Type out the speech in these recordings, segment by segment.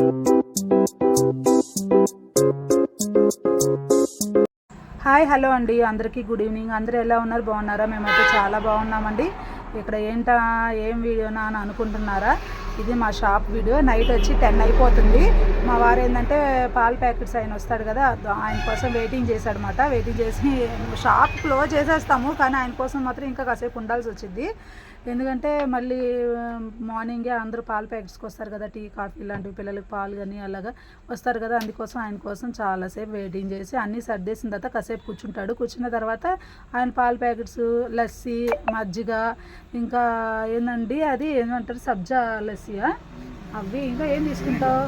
Hi hello అండి. అందరికీ good evening. అందరూ ఎలా ఉన్నారు? బాగున్నారా? మేమైతే చాలా బాగున్నామండి. ఇక్కడ ఏంటా ఏం వీడియోనా అని అనుకుంటున్నారా? ఇది మా షాప్ వీడియో. నైట్ వచ్చి టెన్ అయిపోతుంది. మా వారు ఏంటంటే పాల ప్యాకెట్స్ ఆయన వస్తాడు కదా ఆయన కోసం వెయిటింగ్ చేశాడనమాట వెయిటింగ్ చేసి షాప్ క్లోజ్ చేసేస్తాము కానీ ఆయన కోసం మాత్రం ఇంకా కాసేపు ఉండాల్సి వచ్చింది. ఎందుకంటే మళ్ళీ మార్నింగే అందరూ పాల ప్యాకెట్స్కి వస్తారు కదా టీ కాఫీ ఇలాంటివి పిల్లలకి పాలు కానీ అలాగా వస్తారు కదా అందుకోసం ఆయన కోసం చాలాసేపు వెయిటింగ్ చేసి అన్నీ సర్దేసిన తర్వాత కాసేపు కూర్చుంటాడు. కూర్చున్న తర్వాత ఆయన పాల ప్యాకెట్స్ లస్సీ మజ్జిగ ఇంకా ఏందండి అది? ఏమంటారు? సబ్జా లస్సీయా? అవి ఇంకా ఏం తీసుకుంటావు?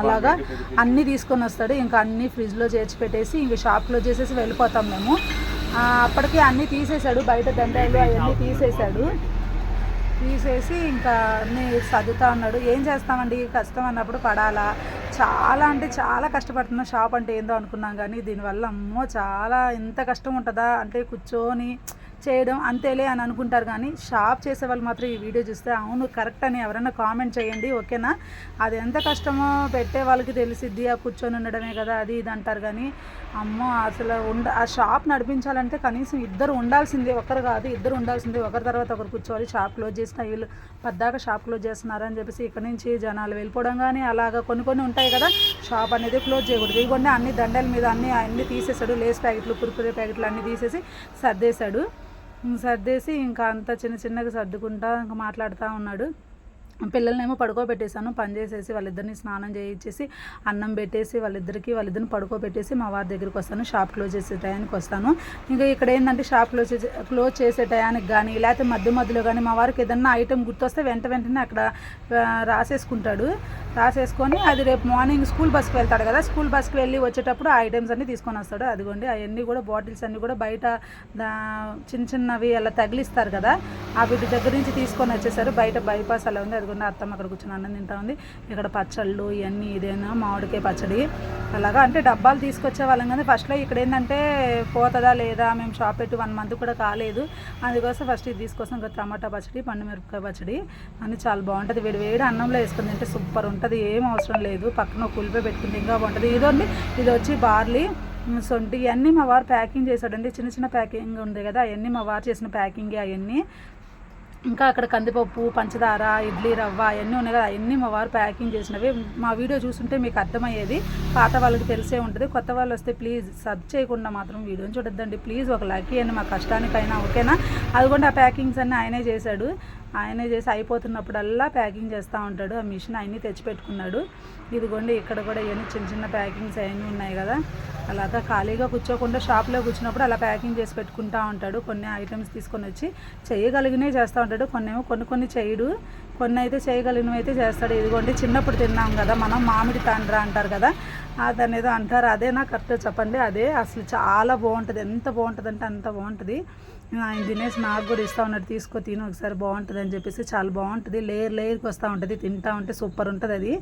అలాగా అన్నీ తీసుకొని వస్తాడు. ఇంకా అన్నీ ఫ్రిడ్జ్లో చేర్చి పెట్టేసి ఇంక షాప్ క్లోజ్ చేసేసి వెళ్ళిపోతాం మేము. అప్పటికి అన్నీ తీసేశాడు బయట దండాలు అవన్నీ తీసేశాడు. తీసేసి ఇంకా అన్నీ సర్దుతా ఉన్నాడు. ఏం చేస్తామండి? కష్టం అన్నప్పుడు పడాలా? చాలా అంటే చాలా కష్టపడుతున్నాం. షాప్ అంటే ఏందో అనుకున్నాం కానీ దీనివల్ల అమ్మో చాలా ఎంత కష్టం ఉంటుందా? అంటే కూర్చొని చేయడం అంతేలే అని అనుకుంటారు కానీ షాప్ చేసే వాళ్ళు మాత్రం ఈ వీడియో చూస్తే అవును కరెక్ట్ అని ఎవరైనా కామెంట్ చేయండి ఓకేనా? అది ఎంత కష్టమో పెట్టే వాళ్ళకి తెలిసిద్ది ఆ కూర్చొని ఉండడమే కదా అది ఇది అంటారు కానీ అమ్మో అసలు ఉండ ఆ షాప్ నడిపించాలంటే కనీసం ఇద్దరు ఉండాల్సిందే ఒకరు కాదు ఇద్దరు ఉండాల్సిందే ఒకరి తర్వాత ఒకరు కూర్చోవాలి షాప్ క్లోజ్ చేసిన వీళ్ళు పద్దాక షాప్ క్లోజ్ చేస్తున్నారు అని చెప్పేసి ఇక్కడ నుంచి జనాలు వెళ్ళిపోవడం కానీ అలాగా కొన్ని కొన్ని ఉంటాయి కదా షాప్ అనేది క్లోజ్ చేయకూడదు. ఇవ్వండి అన్ని దండల మీద అన్ని అన్ని తీసేసాడు లేస్ ప్యాకెట్లు కురుకురే ప్యాకెట్లు అన్ని తీసేసి సర్దేశాడు. సర్దేసి ఇంకా అంత చిన్న చిన్నగా సర్దుకుంటా ఇంకా మాట్లాడుతూ ఉన్నాడు. పిల్లల్నేమో పడుకోబెట్టేశాను. పని చేసేసి వాళ్ళిద్దరిని స్నానం చేయించేసి అన్నం పెట్టేసి వాళ్ళిద్దరికి వాళ్ళిద్దరిని పడుకోబెట్టేసి మా వారి దగ్గరికి వస్తాను. షాప్ క్లోజ్ చేసే టయానికి వస్తాను. ఇంకా ఇక్కడ ఏంటంటే షాప్ క్లోజ్ చేసే క్లోజ్ చేసే టయానికి కానీ లేకపోతే మధ్య మధ్యలో కానీ మా వారికి ఏదన్నా ఐటెం గుర్తొస్తే వెంట వెంటనే అక్కడ రాసేసుకుంటాడు. రాసేసుకొని అది రేపు మార్నింగ్ స్కూల్ బస్కి వెళ్తాడు కదా స్కూల్ బస్కి వెళ్ళి వచ్చేటప్పుడు ఆ ఐటమ్స్ అన్నీ తీసుకొని వస్తాడు. అదిగోండి అవన్నీ కూడా బాటిల్స్ అన్నీ కూడా బయట దా- చిన్న చిన్నవి అలా తగిలిస్తారు కదా ఆ వీటి దగ్గర నుంచి తీసుకొని వచ్చేసారు. బయట బైపాస్ అలా ఉంది. అదిగోండి అత్తమ్మ అక్కడ కూర్చొని అన్నం తింటా ఉంది. ఇక్కడ పచ్చళ్ళు ఇవన్నీ ఇదేనా మామిడికాయ పచ్చడి. అలాగా అంటే డబ్బాలు తీసుకొచ్చే వాళ్ళం కానీ ఫస్ట్లో ఇక్కడ ఏంటంటే పోతుందా లేదా మేము షాప్ పెట్టి వన్ మంత్ కూడా కాలేదు. అందుకోసం ఫస్ట్ ఇది తీసుకొస్తాం. ఇంకా టమాటా పచ్చడి పండు మిరపకాయ పచ్చడి. అన్నీ చాలా బాగుంటుంది. వేడి వేడి అన్నంలో వేసుకుంది అంటే సూపర్ ఉంటుంది. ఏం అవసరం లేదు. పక్కన ఒక పెట్టుకుంది పెట్టుకుంటే ఇంకా బాగుంటుంది. ఇదండి ఇది వచ్చి బార్లీ సొంటి ఇవన్నీ మా వారు ప్యాకింగ్ చేశాడండి. చిన్న చిన్న ప్యాకింగ్ ఉంది కదా అవన్నీ మా వారు చేసిన ప్యాకింగ్ అవన్నీ ఇంకా అక్కడ కందిపప్పు పంచదార ఇడ్లీ రవ్వ అవన్నీ ఉన్నాయి కదా. అవన్నీ మా వారు ప్యాకింగ్ చేసినవి. మా వీడియో చూస్తుంటే మీకు అర్థమయ్యేది. పాత వాళ్ళకి తెలిసే ఉంటుంది. కొత్త వాళ్ళు వస్తే ప్లీజ్ సబ్ చేయకుండా మాత్రం వీడియోని చూడొద్దండి. ప్లీజ్ ఒక లక్కీ అని మా కష్టానికైనా ఓకేనా? అదిగోండి ఆ ప్యాకింగ్స్ అన్నీ ఆయనే చేశాడు. ఆయనే చేసి అయిపోతున్నప్పుడల్లా ప్యాకింగ్ చేస్తూ ఉంటాడు. ఆ మిషన్ ఆయన్ని తెచ్చిపెట్టుకున్నాడు. ఇదిగోండి ఇక్కడ కూడా ఇవన్నీ చిన్న చిన్న ప్యాకింగ్స్ అవన్నీ ఉన్నాయి కదా. అలాగా ఖాళీగా కూర్చోకుండా షాప్లో కూర్చున్నప్పుడు అలా ప్యాకింగ్ చేసి పెట్టుకుంటా ఉంటాడు. కొన్ని ఐటమ్స్ తీసుకొని వచ్చి చేయగలిగినవి చేస్తూ ఉంటాడు. కొన్ని ఏమో కొన్ని కొన్ని చేయడు కొన్ని అయితే చేయగలిగినవి అయితే చేస్తాడు. ఇదిగోండి చిన్నప్పుడు తిన్నాం కదా మనం మామిడి తండ్ర అంటారు కదా దాని ఏదో అంటారు అదేనా కరెక్ట్ చెప్పండి అదే అసలు చాలా బాగుంటుంది. ఎంత బాగుంటుంది అంటే అంత బాగుంటుంది. ఆయన తినేసి నాకు కూడా ఇస్తూ ఉన్నాడు తీసుకో తిని ఒకసారి బాగుంటుంది అని చెప్పేసి చాలా బాగుంటుంది. లేయర్ లేయర్కి వస్తూ ఉంటుంది తింటా ఉంటే సూపర్ ఉంటుంది అది.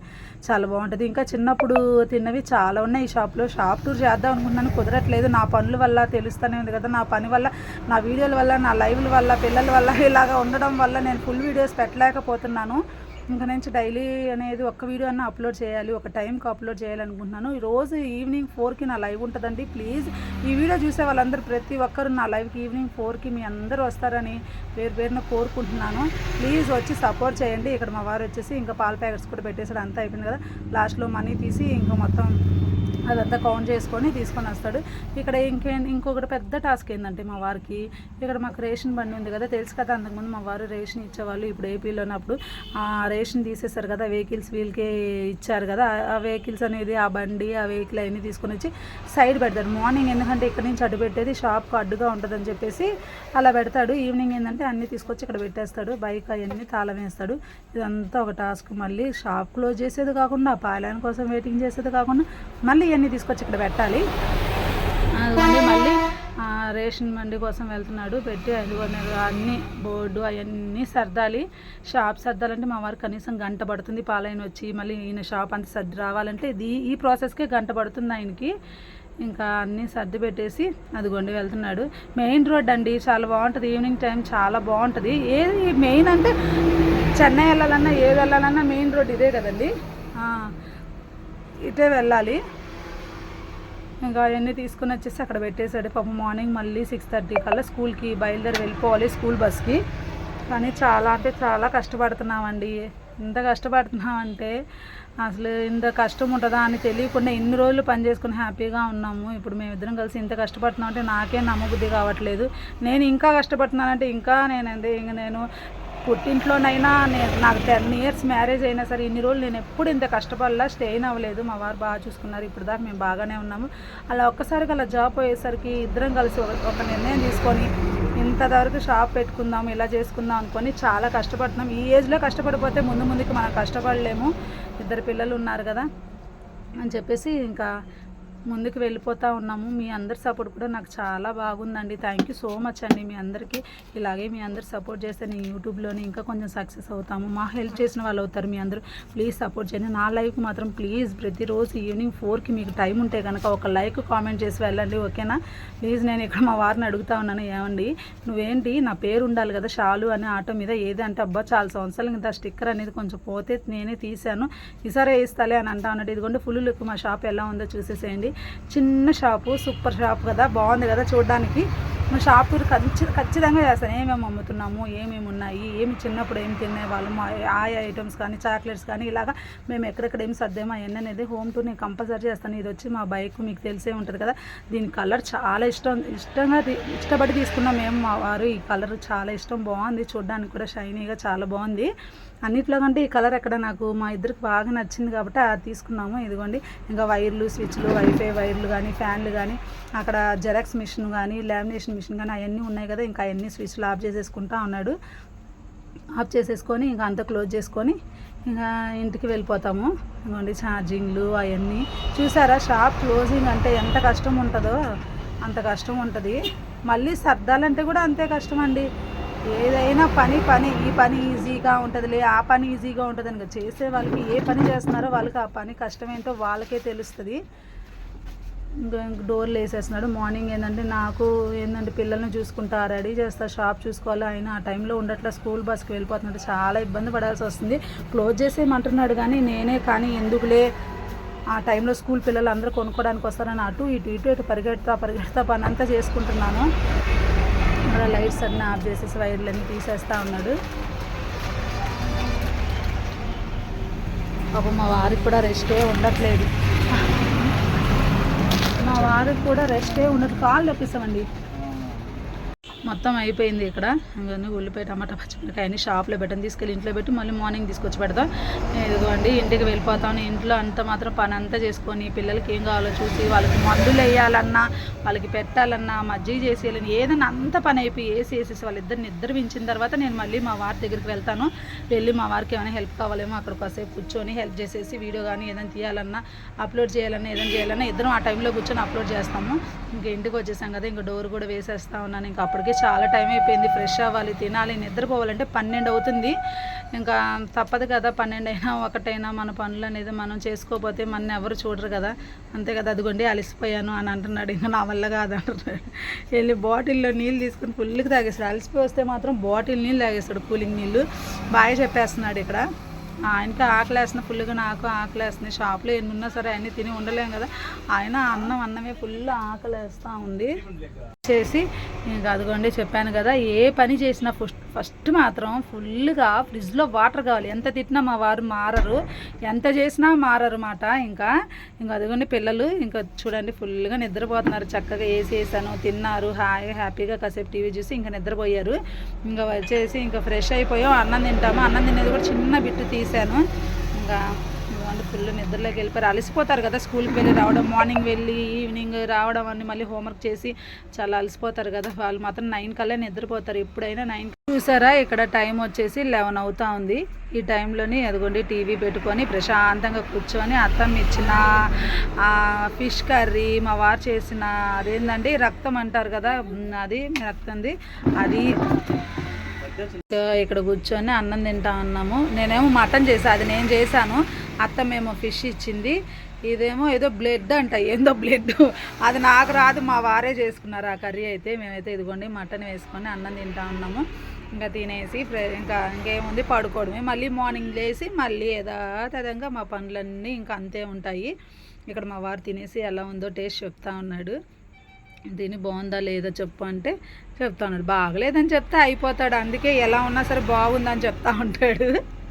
చాలా బాగుంటుంది. ఇంకా చిన్నప్పుడు తిన్నవి చాలా ఉన్నాయి ఈ షాప్లో. షాప్ టూర్ చేద్దాం అనుకుంటున్నాను కుదరట్లేదు. నా పనుల వల్ల తెలుస్తూనే ఉంది కదా. నా పని వల్ల నా వీడియోల వల్ల నా లైవ్ల వల్ల పిల్లల వల్ల ఇలాగా ఉండడం వల్ల నేను ఫుల్ వీడియోస్ పెట్టలేకపోతున్నాను. ఇంకా నుంచి డైలీ అనేది ఒక్క వీడియో అన్న అప్లోడ్ చేయాలి ఒక టైంకి అప్లోడ్ చేయాలనుకుంటున్నాను. ఈరోజు రోజు ఈవినింగ్ ఫోర్కి నా లైవ్ ఉంటుందండి ప్లీజ్. ఈ వీడియో చూసే వాళ్ళందరూ ప్రతి ఒక్కరు నా లైవ్కి ఈవినింగ్ ఫోర్కి మీ అందరూ వస్తారని పేరు పేరున కోరుకుంటున్నాను. ప్లీజ్ వచ్చి సపోర్ట్ చేయండి. ఇక్కడ మా వారు వచ్చేసి ఇంకా పాల ప్యాకెట్స్ కూడా పెట్టేసాడు అంతా అయిపోయింది కదా. లాస్ట్లో మనీ తీసి ఇంకా మొత్తం అదంతా కౌంట్ చేసుకొని తీసుకొని వస్తాడు. ఇక్కడ ఇంకే ఇంకొకటి పెద్ద టాస్క్ ఏంటంటే మా వారికి ఇక్కడ మాకు రేషన్ బండి ఉంది కదా తెలుసు కదా అంతకుముందు మా వారు రేషన్ ఇచ్చేవాళ్ళు ఇప్పుడు ఏపీలో ఉన్నప్పుడు ఆ రేషన్ తీసేశారు కదా వెహికల్స్ వీళ్ళకే ఇచ్చారు కదా ఆ- వెహికల్స్ అనేది ఆ బండి ఆ వెహికల్ అవన్నీ తీసుకొని వచ్చి సైడ్ పెడతాడు మార్నింగ్ ఎందుకంటే ఇక్కడ నుంచి అడ్డు పెట్టేది షాప్కి అడ్డుగా ఉంటుందని చెప్పేసి అలా పెడతాడు. ఈవినింగ్ ఏంటంటే అన్నీ తీసుకొచ్చి ఇక్కడ పెట్టేస్తాడు. బైక్ అవన్నీ తాళం వేస్తాడు. ఇదంతా ఒక టాస్క్ మళ్ళీ షాప్ క్లోజ్ చేసేది కాకుండా పాలన కోసం వెయిటింగ్ చేసేది కాకుండా మళ్ళీ అన్నీ తీసుకొచ్చి ఇక్కడ పెట్టాలి. అదిగోండి మళ్ళీ రేషన్ బండి కోసం వెళ్తున్నాడు పెట్టి అదిగోండి అన్ని బోర్డు అవన్నీ సర్దాలి. షాప్ సర్దాలంటే మా వారు కనీసం గంట పడుతుంది పాలైన వచ్చి మళ్ళీ ఈయన షాప్ అంత సర్ది రావాలంటే ఇది ఈ ప్రాసెస్కే గంట పడుతుంది ఆయనకి. ఇంకా అన్నీ సర్ది పెట్టేసి అదిగోండి వెళ్తున్నాడు. మెయిన్ రోడ్ అండి చాలా బాగుంటుంది. ఈవినింగ్ టైం చాలా బాగుంటుంది. ఏది మెయిన్ అంటే చెన్నై వెళ్ళాలన్నా ఏది వెళ్ళాలన్నా మెయిన్ రోడ్ ఇదే కదండి. ఇటే వెళ్ళాలి. ఇంకా అవన్నీ తీసుకుని వచ్చేసి అక్కడ పెట్టేశాడు. పాపం మార్నింగ్ మళ్ళీ సిక్స్ థర్టీ కల్లా స్కూల్కి బయలుదేరి వెళ్ళిపోవాలి స్కూల్ బస్కి కానీ చాలా అంటే చాలా కష్టపడుతున్నామండి. ఎంత కష్టపడుతున్నామంటే అసలు ఇంత కష్టం ఉంటుందా అని తెలియకుండా ఇన్ని రోజులు పని చేసుకుని హ్యాపీగా ఉన్నాము. ఇప్పుడు మేమిద్దరం కలిసి ఇంత కష్టపడుతున్నాం అంటే నాకే నమ్మబుద్ధి కావట్లేదు. నేను ఇంకా కష్టపడుతున్నానంటే ఇంకా నేను అంటే ఇంక నేను పుట్టింట్లోనైనా నేను నాకు టెన్ ఇయర్స్ మ్యారేజ్ అయినా సరే ఇన్ని రోజులు నేను ఎప్పుడు ఇంత కష్టపడలా స్టెయిన్ అవ్వలేదు. మా వారు బాగా చూసుకున్నారు. ఇప్పుడు దాకా మేము బాగానే ఉన్నాము. అలా ఒక్కసారిగా అలా జాబ్ పోయేసరికి ఇద్దరం కలిసి ఒక ఒక నిర్ణయం తీసుకొని ఇంతవరకు షాప్ పెట్టుకుందాం ఇలా చేసుకుందాం అనుకొని చాలా కష్టపడుతున్నాం. ఈ ఏజ్లో కష్టపడిపోతే ముందు ముందుకి మనం కష్టపడలేము. ఇద్దరు పిల్లలు ఉన్నారు కదా అని చెప్పేసి ఇంకా ముందుకు వెళ్ళిపోతూ ఉన్నాము. మీ అందరి సపోర్ట్ కూడా నాకు చాలా బాగుందండి. థ్యాంక్ యూ సో మచ్ అండి. మీ అందరికీ ఇలాగే మీ అందరు సపోర్ట్ చేస్తే నేను యూట్యూబ్లోనే ఇంకా కొంచెం సక్సెస్ అవుతాము. మా హెల్ప్ చేసిన వాళ్ళు అవుతారు మీ అందరూ. ప్లీజ్ సపోర్ట్ చేయండి. నా లైఫ్ మాత్రం ప్లీజ్ ప్రతిరోజు ఈవినింగ్ ఫోర్కి మీకు టైం ఉంటే కనుక ఒక లైక్ కామెంట్ చేసి వెళ్ళండి. ఓకేనా ప్లీజ్ నేను ఇక్కడ మా వారిని అడుగుతా ఉన్నాను. ఏమండి? నువ్వేంటి? నా పేరు ఉండాలి కదా షాలు అనే ఆటో మీద ఏదంటే అబ్బా చాలా సంవత్సరాలు ఇంత స్టిక్కర్ అనేది కొంచెం పోతే నేనే తీశాను. ఈసారి వేయిస్తాలే అని అంటా ఉన్నట్టు. ఇదిగోండి ఫుల్ లుక్ మా షాప్ ఎలా ఉందో చూసేసేయండి. చిన్న షాపు సూపర్ షాప్ కదా బాగుంది కదా చూడడానికి. మా షాప్ ఖచ్చితంగా ఖచ్చితంగా చేస్తాను. ఏమేమి అమ్ముతున్నాము ఏమేమి ఉన్నాయి ఏమి చిన్నప్పుడు ఏం తినే వాళ్ళము ఐటమ్స్ కానీ చాక్లెట్స్ కానీ ఇలాగా మేము ఎక్కడెక్కడ ఏం సర్దేమో అవన్నీ అనేది హోమ్ టూర్ నేను కంపల్సరీ చేస్తాను. ఇది వచ్చి మా బైక్ మీకు తెలిసే ఉంటుంది కదా. దీని కలర్ చాలా ఇష్టం ఇష్టంగా ఇష్టపడి తీసుకున్నాం మేము మా వారు. ఈ కలర్ చాలా ఇష్టం బాగుంది. చూడడానికి కూడా షైనీగా చాలా బాగుంది. అన్నిట్లో కంటే ఈ కలర్ ఎక్కడ నాకు మా ఇద్దరికి బాగా నచ్చింది కాబట్టి అది తీసుకున్నాము. ఇదిగోండి ఇంకా వైర్లు స్విచ్లు వైఫై వైర్లు కానీ ఫ్యాన్లు కానీ అక్కడ జెరాక్స్ మిషన్ కానీ లామినేషన్ మిషన్ కానీ అవన్నీ ఉన్నాయి కదా ఇంకా అవన్నీ స్విచ్లు ఆఫ్ చేసేసుకుంటా ఉన్నాడు ఆఫ్ చేసేసుకొని ఇంకా అంతా క్లోజ్ చేసుకొని ఇంకా ఇంటికి వెళ్ళిపోతాము. ఇవ్వండి ఛార్జింగ్లు అవన్నీ. చూసారా షాప్ క్లోజింగ్ అంటే ఎంత కష్టం ఉంటుందో అంత కష్టం ఉంటుంది. మళ్ళీ సర్దాలంటే కూడా అంతే కష్టం అండి ఏదైనా పని పని. ఈ పని ఈజీగా ఉంటుందిలే ఆ పని ఈజీగా ఉంటుంది అని చేసే వాళ్ళకి ఏ పని చేస్తున్నారో వాళ్ళకి ఆ పని కష్టమేంటో వాళ్ళకే తెలుస్తుంది. డోర్లు వేసేస్తున్నాడు మార్నింగ్ ఏంటంటే నాకు ఏంటంటే పిల్లల్ని చూసుకుంటా రెడీ చేస్తా షాప్ చూసుకోవాలి. ఆయన ఆ టైంలో ఉండట్లా స్కూల్ బస్కి వెళ్ళిపోతున్నాడు. చాలా ఇబ్బంది పడాల్సి వస్తుంది. క్లోజ్ చేసేయమంటున్నాడు కానీ నేనే కానీ ఎందుకులే? ఆ టైంలో స్కూల్ పిల్లలు అందరూ కొనుక్కోవడానికి వస్తారని అటు ఇటు ఇటు ఇటు పరిగెడతా పరిగెడతా పని అంతా చేసుకుంటున్నాను. అలా లైట్స్ అన్నీ ఆఫ్ చేసేసి వైర్లన్నీ తీసేస్తా ఉన్నాడు. పాపం మా వారికి కూడా రెస్టే ఉండట్లేదు. మా వారికి కూడా రెస్టే ఉండదు కాళ్ళు నొప్పిస్తామండి. మొత్తం అయిపోయింది ఇక్కడ. ఇవన్నీ ఉల్లిపాయ టమాటా పచ్చిమిరకాయ అన్ని షాప్లో పెట్టాను. తీసుకెళ్ళి ఇంట్లో పెట్టి మళ్ళీ మార్నింగ్ తీసుకొచ్చి పెడతాం. ఇదిగోండి ఇంటికి వెళ్ళిపోతాను. ఇంట్లో అంత మాత్రం పని అంతా చేసుకొని పిల్లలకి ఏం కావాలో చూసి వాళ్ళకి మందులు వేయాలన్నా వాళ్ళకి పెట్టాలన్నా మజ్జిగ చేసేయాలని ఏదైనా అంత పని అయిపోయి వేసి వేసేసి వాళ్ళిద్దరిని ఇద్దరు వించిన తర్వాత నేను మళ్ళీ మా వారి దగ్గరికి వెళ్తాను. వెళ్ళి మా వారికి ఏమైనా హెల్ప్ కావాలేమో అక్కడ కాసేపు కూర్చొని హెల్ప్ చేసేసి వీడియో కానీ ఏదైనా తీయాలన్నా అప్లోడ్ చేయాలన్నా ఏదైనా చేయాలన్నా ఇద్దరం ఆ టైంలో కూర్చొని అప్లోడ్ చేస్తాము. ఇంకా ఇంటికి వచ్చేసాం కదా ఇంకా డోర్ కూడా వేసేస్తా ఉన్నాను. ఇంకా అప్పటికే చాలా టైం అయిపోయింది ఫ్రెష్ అవ్వాలి తినాలి నిద్రపోవాలంటే పన్నెండు అవుతుంది. ఇంకా తప్పదు కదా పన్నెండు అయినా ఒకటైనా మన పనులు అనేది మనం చేసుకోకపోతే మన ఎవరు చూడరు కదా. అంతే కదా అదిగోండి అలసిపోయాను అని అంటున్నాడు. ఇంకా నా వల్ల కాదు అంటున్నాడు వెళ్ళి బాటిల్లో నీళ్ళు తీసుకుని ఫుల్కి తాగేస్తాడు అలసిపోయి వస్తే మాత్రం బాటిల్ నీళ్ళు తాగేస్తాడు కూలింగ్ నీళ్ళు. బాగా చెప్పేస్తున్నాడు ఇక్కడ. ఆయనకి ఆకలి వేస్తుంది ఫుల్గా నాకు ఆకలి వేస్తుంది. షాప్లో ఎన్ని ఉన్నా సరే అన్నీ తిని ఉండలేం కదా. ఆయన అన్నం అన్నమే ఫుల్ ఆకలి వేస్తూ ఉంది. చేసి ఇంకా అదిగోండి చెప్పాను కదా ఏ పని చేసినా ఫస్ట్ ఫస్ట్ మాత్రం ఫుల్గా ఫ్రిడ్జ్లో వాటర్ కావాలి. ఎంత తిట్టినా మా వారు మారరు. ఎంత చేసినా మారరు మాట. ఇంకా ఇంకా అదిగోండి పిల్లలు ఇంకా చూడండి ఫుల్గా నిద్రపోతున్నారు. చక్కగా ఏసీ వేసాను తిన్నారు. హాయిగా హ్యాపీగా కాసేపు టీవీ చూసి ఇంకా నిద్రపోయారు. ఇంకా వచ్చేసి ఇంకా ఫ్రెష్ అయిపోయాం. అన్నం తింటాము. అన్నం తినేది కూడా చిన్న బిట్టు తీశాను ఇంకా ఫుల్ నిద్రలోకి వెళ్ళిపోయారు అలసిపోతారు కదా స్కూల్కి వెళ్ళి రావడం మార్నింగ్ వెళ్ళి ఈవినింగ్ రావడం అని మళ్ళీ హోంవర్క్ చేసి చాలా అలసిపోతారు కదా. వాళ్ళు మాత్రం నైన్ కల్లా నిద్రపోతారు. ఎప్పుడైనా నైన్ చూసారా? ఇక్కడ టైం వచ్చేసి లెవెన్ అవుతా ఉంది. ఈ టైంలోని అదిగోండి టీవీ పెట్టుకొని ప్రశాంతంగా కూర్చొని అత్తం ఇచ్చిన ఫిష్ కర్రీ మా వారు చేసిన అదేంటంటే రక్తం అంటారు కదా. అది రక్తంది. అది ఇక్కడ కూర్చొని అన్నం తింటా ఉన్నాము. నేనేమో మటన్ చేసా. అది నేను చేశాను. అత్తమేమో ఫిష్ ఇచ్చింది. ఇదేమో ఏదో బ్లడ్ అంట. ఏందో బ్లడ్ అది నాకు రాదు మా వారే చేసుకున్నారు ఆ కర్రీ అయితే. మేమైతే ఇదిగోండి మటన్ వేసుకొని అన్నం తింటా ఉన్నాము. ఇంకా తినేసి ఫ్రె- ఇంకా ఇంకేముంది? పడుకోవడమే. మళ్ళీ మార్నింగ్ లేచి మళ్ళీ యథాతథంగా మా పనులన్నీ ఇంకా అంతే ఉంటాయి. ఇక్కడ మా వారు తినేసి ఎలా ఉందో టేస్ట్ చెప్తా ఉన్నాడు. తిని బాగుందా లేదా చెప్పు అంటే చెప్తా ఉన్నాడు. బాగలేదని చెప్తే అయిపోతాడు. అందుకే ఎలా ఉన్నా సరే బాగుందని చెప్తా ఉంటాడు.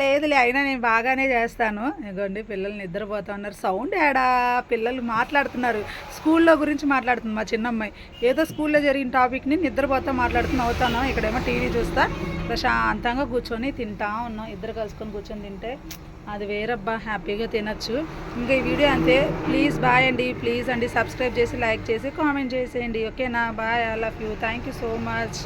లేదులే అయినా నేను బాగానే చేస్తాను. ఇదిగోండి పిల్లలు నిద్రపోతా ఉన్నారు సౌండ్ ఏడా పిల్లలు మాట్లాడుతున్నారు. స్కూల్లో గురించి మాట్లాడుతుంది మా చిన్నమ్మాయి. ఏదో స్కూల్లో జరిగిన టాపిక్ని నిద్రపోతా మాట్లాడుతున్నా అవుతాను. ఇక్కడేమో టీవీ చూస్తా. ప్రశాంతంగా కూర్చొని తింటా ఉన్నాం. ఇద్దరు కలుసుకొని కూర్చొని తింటే అది వేరబ్బా హ్యాపీగా తినచ్చు. ఇంకా ఈ వీడియో అంతే. ప్లీజ్ బాయ్ అండి. ప్లీజ్ అండి. సబ్స్క్రైబ్ చేసి లైక్ చేసి కామెంట్ చేసేయండి. ఓకేనా? Bye I love you. Thank you so much.